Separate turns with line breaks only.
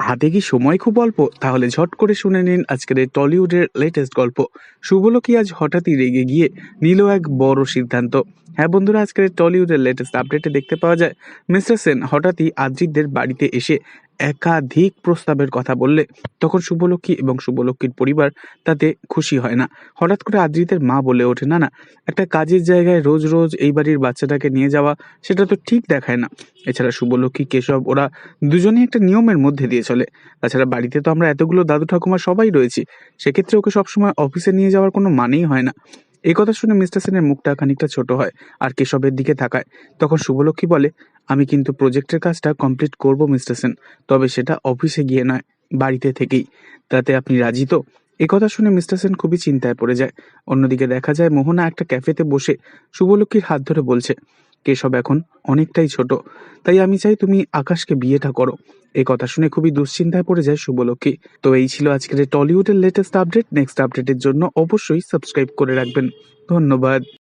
হাতে কি সময় খুব অল্প? তাহলে ঝট করে শুনে নিন আজকের এই টলিউডের লেটেস্ট গল্প। শুভলোকী আজ হঠাৎই রেগে গিয়ে নিল এক বড় সিদ্ধান্ত। হ্যাঁ বন্ধুরা, আজকের টলিউডের লেটেস্ট আপডেটে দেখতে পাওয়া যায়। মিস্টার সেন হঠাৎই আদ্রিতদের বাড়িতে এসে একাধিক প্রস্তাবের কথা বললে তখন শুভলক্ষ্মী এবং শুভলক্ষ্মীর পরিবার তাতে খুশি হয় না। হঠাৎ করে আদ্রিতের মা বলে ওঠে, না না, একটা কাজের জায়গায় রোজ রোজ এই বাড়ির বাচ্চাটাকে নিয়ে যাওয়া সেটা তো ঠিক দেখায় না। এছাড়া শুভলক্ষ্মী, কেশব ওরা দুজনেই একটা নিয়মের মধ্যে দিয়ে চলে। তাছাড়া বাড়িতে তো আমরা এতগুলো দাদু ঠাকুমা সবাই রয়েছি, সেক্ষেত্রে ওকে সবসময় অফিসে নিয়ে যাওয়ার কোনো মানেই হয় না। এই কথা শুনে মিস্টার সেনের মুখটা খানিকটা ছোট হয় আর কেশবের দিকে থাকায় তখন শুভলক্ষ্মী বলে, আমি কিন্তু প্রজেক্টের কাজটা কমপ্লিট করব মিস্টার সেন, তবে সেটা অফিসে গিয়ে নয়, বাড়িতে থেকেই। তাতে আপনি রাজি তো? কথা শুনে মিস্টার সেন খুবই চিন্তায় পড়ে যায়। অন্যদিকে দেখা যায়, মোহনা একটা ক্যাফেতে বসে শুভলক্ষ্মীর হাত ধরে বলছে কেশব এখন অনেকটাই ছোট। তাই আমি চাই তুমি আকাশকে বিয়েটা করো। এই কথা শুনে খুবই দুশ্চিন্তায় পড়ে যায় শুভলক্ষী তো এই ছিল আজকের টলিউডের লেটেস্ট আপডেট নেক্সট আপডেটের জন্য অবশ্যই সাবস্ক্রাইব করে রাখবেন। ধন্যবাদ।